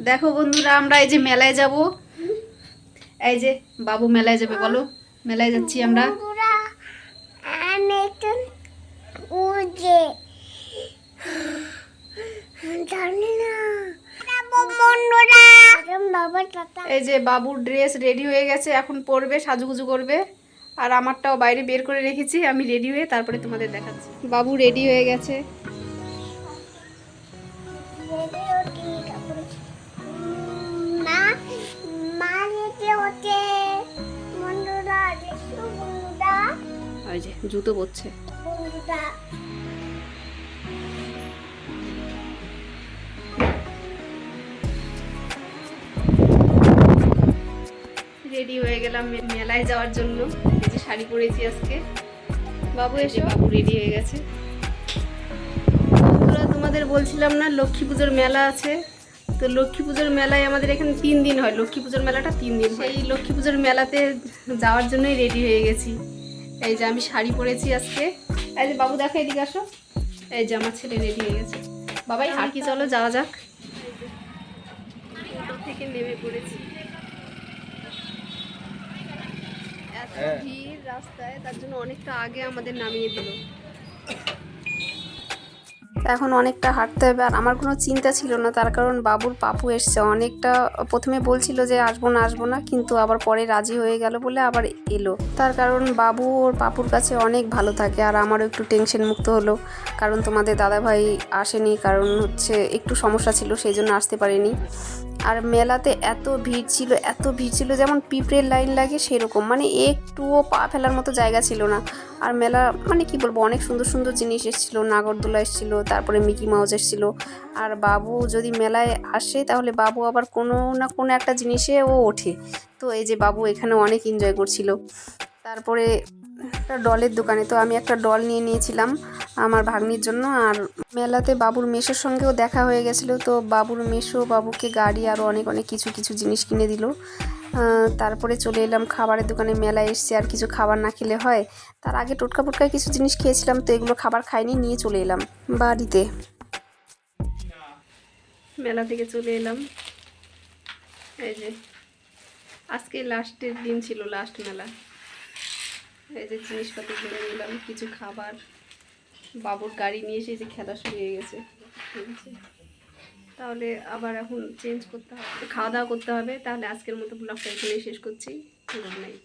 দেখো বন্ধুরা আমরা এই যে মেলায় যাব। এই যে বাবু মেলায় যাবে বলো। মেলায় যাচ্ছি আমরা। এই যে বাবুর ড্রেস রেডি হয়ে গেছে এখন পরবে সাজুগুজু করবে। আর আমারটাও বাইরে বের করে রেখেছি আমি রেডি হয়ে তারপরে তোমাদের দেখাচ্ছি। বাবু রেডি হয়ে গেছে। ওই যে জুতো পরছে। বন্ধুরা রেডি হয়ে গেলাম মেলায় যাওয়ার জন্য। এই যে শাড়ি পরেছি আজকে। বাবু এসে। বাবু রেডি হয়ে গেছে। তোমাদের বলছিলাম না লক্ষ্মী পুজোর মেলা আছে। তো লক্ষ্মী পুজোর মেলায় আমাদের এখানে তিন দিন হয়। লক্ষ্মী পুজোর মেলাটা তিন দিন হয়। সেই লক্ষ্মী পুজোর মেলাতে যাওয়ার জন্যই রেডি হয়ে গেছি। এই যে আমি শাড়ি পরেছি আজকে। এই যে বাবু দেখো এদিকে আসো। এই যে আমার ছেলে রেডি হয়ে গেছে। বাবাই আর কি চলো যাওয়া যাক। থেকে নেমে পড়েছি। এত ভিড় রাস্তায় তার জন্য অনেকটা আগে আমাদের নামিয়ে দিল। এখন অনেকটা হাঁটতে হবে। আর আমার কোনো চিন্তা ছিল না, তার কারণ বাবুর পাপু এসছে। অনেকটা, প্রথমে বলছিল যে আসব না আসব না, কিন্তু আবার পরে রাজি হয়ে গেল বলে আবার এলো। তার কারণ বাবু ওর পাপুর কাছে অনেক ভালো থাকে, আর আমারও একটু টেনশন মুক্ত হলো। কারণ তোমাদের দাদাভাই আসেনি, কারণ হচ্ছে একটু সমস্যা ছিল সেই জন্য আসতে পারেনি। আর মেলাতে এত ভিড় ছিল, এত ভিড় ছিল যেমন পিঁপড়ের লাইন লাগে সেরকম। মানে একটুও পা ফেলার মতো জায়গা ছিল না। আর মেলা মানে কি বলব, অনেক সুন্দর সুন্দর জিনিস এসেছিল, নাগরদোলা এসেছিল, তারপরে মিকি মাউস এসেছিল। আর বাবু যদি মেলায় আসে, তাহলে বাবু আবার কোনো না কোনো একটা জিনিসে ও ওঠে। তো এই যে বাবু এখানে অনেক এনজয় করছিল। তারপরে একটা ডলের দোকানে, তো আমি একটা ডল নিয়ে নিয়েছিলাম। আমার ভাগ্নির জন্য। আর মেলাতে বাবুর মেশোর সঙ্গেও দেখা হয়ে গেছিল। তো বাবুর মেশো বাবুকে গাড়ি আরও অনেক অনেক কিছু কিছু জিনিস কিনে দিল। তারপরে চলে এলাম খাবারের দোকানে। মেলায় এসছি আর কিছু খাবার না খেলে হয়। তার আগে টোটকা ফোটকায় কিছু জিনিস খেয়েছিলাম, তো এগুলো খাবার খাইনি, নিয়ে চলে এলাম বাড়িতে। মেলা থেকে চলে এলাম। এই যে, আজকে লাস্টের দিন ছিল লাস্ট মেলা। এই যে জিনিসপাতি কিনে নিলাম, কিছু খাবার। বাবুর গাড়ি নিয়ে এসে যে খেলা শুরু হয়ে গেছে। তাহলে আবার এখন চেঞ্জ করতে হবে, খাওয়া দাওয়া করতে হবে। তাহলে আজকের মতো ব্লগটা এখানেই শেষ করছি। Good night